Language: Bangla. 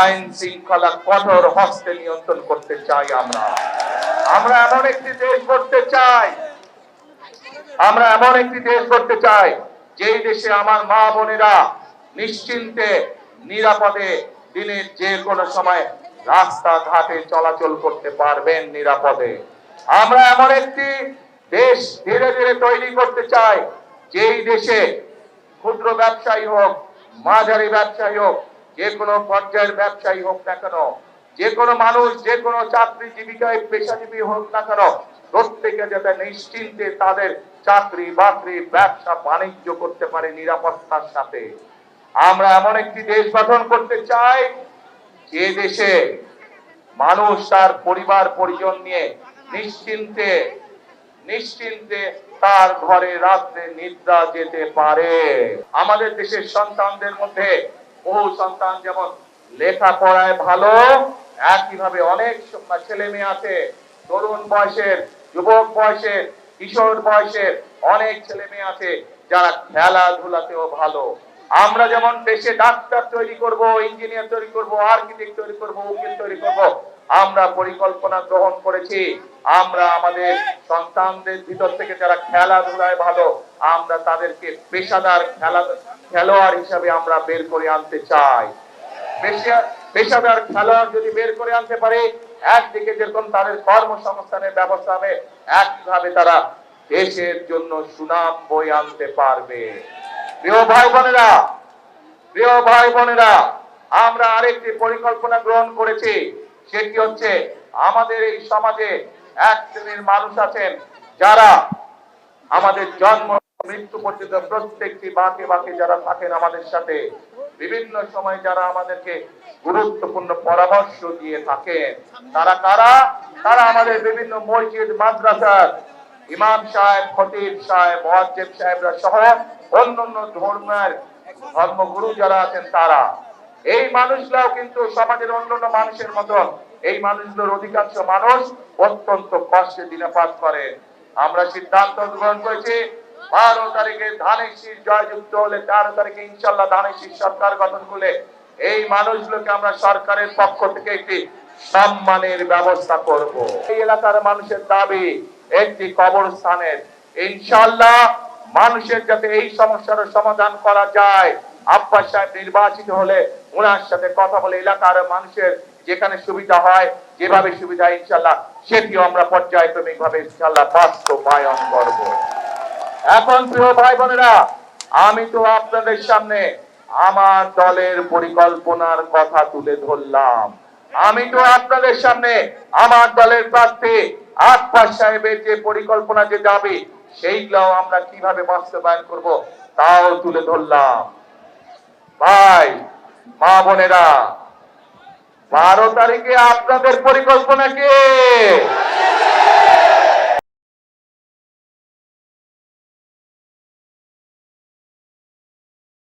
আইন শৃঙ্খলা কঠোর হস্তে নিয়ন্ত্রণ করতে চাই আমরা। আমরা এমন একটি দেশ করতে চাই। আমরা এমন একটি দেশ করতে চাই, যেই দেশে আমার মা বোনেরা নিশ্চিন্তে, নিরাপদে দিনের যে কোনো সময় রাস্তাঘাটে চলাচল করতে পারবেন নিরাপদে। আমরা এমন একটি দেশ ধীরে ধীরে তৈরি করতে চাই, যেই দেশে ক্ষুদ্র ব্যবসায়ী হোক, মাঝারি ব্যবসায়ী হোক যে কোনো পর্যায়ের ব্যবসায়ী হোক না কেন, যে কোনো মানুষ, যে কোনো চাকরি জীবিকায় পেশাজীবী হোক না কেন, প্রত্যেকে যাতে নিশ্চিন্তে তাদের চাকরি, বাকরি, ব্যবসা, বাণিজ্য করতে পারে নিরাপত্তার সাথে। আমরা এমন একটি দেশ গঠন করতে চাই, যে দেশে মানুষ তার পরিবার, পরিজন নিয়ে নিশ্চিন্তে নিশ্চিন্তে তার ঘরে রাত্রে নিদ্রা যেতে পারে। আমাদের দেশের সন্তানদের মধ্যে বহু সন্তান যেমন লেখাপড়ায় ভালো, একইভাবে অনেক ছেলে মেয়ে আছে, তরুণ বয়সের, যুবক বয়সের, কিশোর বয়সের অনেক ছেলে মেয়ে আছে যারা খেলাধুলাতেও ভালো। আমরা যেমন দেশে ডাক্তার তৈরি করব, ইঞ্জিনিয়ার তৈরি করব, আর্কিটেক্ট তৈরি করব, উকিল তৈরি করব, আমরা পরিকল্পনা গ্রহণ করেছি। আমরা আমাদের সন্তানদের ভিতর থেকে যারা খেলাধুলায় ভালো, আমরা তাদেরকে পেশাদার খেলা, খেলোয়াড় হিসাবে আমরা বের করে আনতে চাই। পেশা- পেশাদার খেলোয়াড় যদি বের করে আনতে পারে, একদিকে যেরকম তাদের কর্মসংস্থানের ব্যবস্থা হবে, একভাবে তারা দেশের জন্য সুনাম বই আনতে পারবে। প্রিয় ভাই বোনেরা প্রিয় ভাই বোনেরা আমরা আরেকটি পরিকল্পনা গ্রহণ করেছি, সেটি হচ্ছে আমাদের এই সমাজে এক শ্রেণির মানুষ আছেন যারা আমাদের জন্ম মৃত্যু পর্যন্ত প্রত্যেকটি বাঁকে বাঁকে যারা থাকেন আমাদের সাথে, বিভিন্ন সময় যারা আমাদেরকে গুরুত্বপূর্ণ পরামর্শ দিয়ে থাকেন। তারা কারা? তারা আমাদের বিভিন্ন মসজিদ, মাদ্রাসার ইমাম সাহেব, খতিব সাহেব মহাজেব সাহেবরা সহ অন্যান্য ধর্মের ধর্মগুরু যারা আছেন তারা। এই মানুষরাও কিন্তু সমাজের অন্যান্য মানুষের মতন এই মানুষগুলোর অধিকাংশ মানুষ অত্যন্ত কষ্টে দিনপাত করে। আমরা সিদ্ধান্ত গ্রহণ করেছি, বারো তারিখে ধানের শীষ জয়যুক্ত হলে, তেরো তারিখে ইনশাল্লাহ ধানের শীষ সরকার গঠন করলে এই মানুষগুলোকে আমরা সরকারের পক্ষ থেকে একটি সম্মানের ব্যবস্থা করব। এই এলাকার মানুষের দাবি, একটি কবরস্থানের। ইনশাল্লাহ মানুষের যাতে এই সমস্যার সমাধান করা যায় আব্বাস সাহেব নির্বাচিত হলে ওনার সাথে কথা বলে এলাকার মানুষের যেখানে সুবিধা হয়, যেভাবে সুবিধা ইনশাল্লাহ সেটিও আমরা পর্যায়ক্রমিক ভাবে ইনশাল্লাহ বাস্তবায়ন করব। এখন প্রিয় ভাই বোনেরা আমি তো আপনাদের সামনে আমার দলের পরিকল্পনার কথা তুলে ধরলাম। আমি তো আপনাদের সামনে আমার দলের প্রার্থী আব্বাস সাহেবের যে পরিকল্পনা, যে দাবি সেইগুলো আমরা কীভাবে বাস্তবায়ন করব, তাও তুলে ধরলাম। ভাই মা বোনেরা বারো তারিখে আপনাদের পরিকল্পনা কি?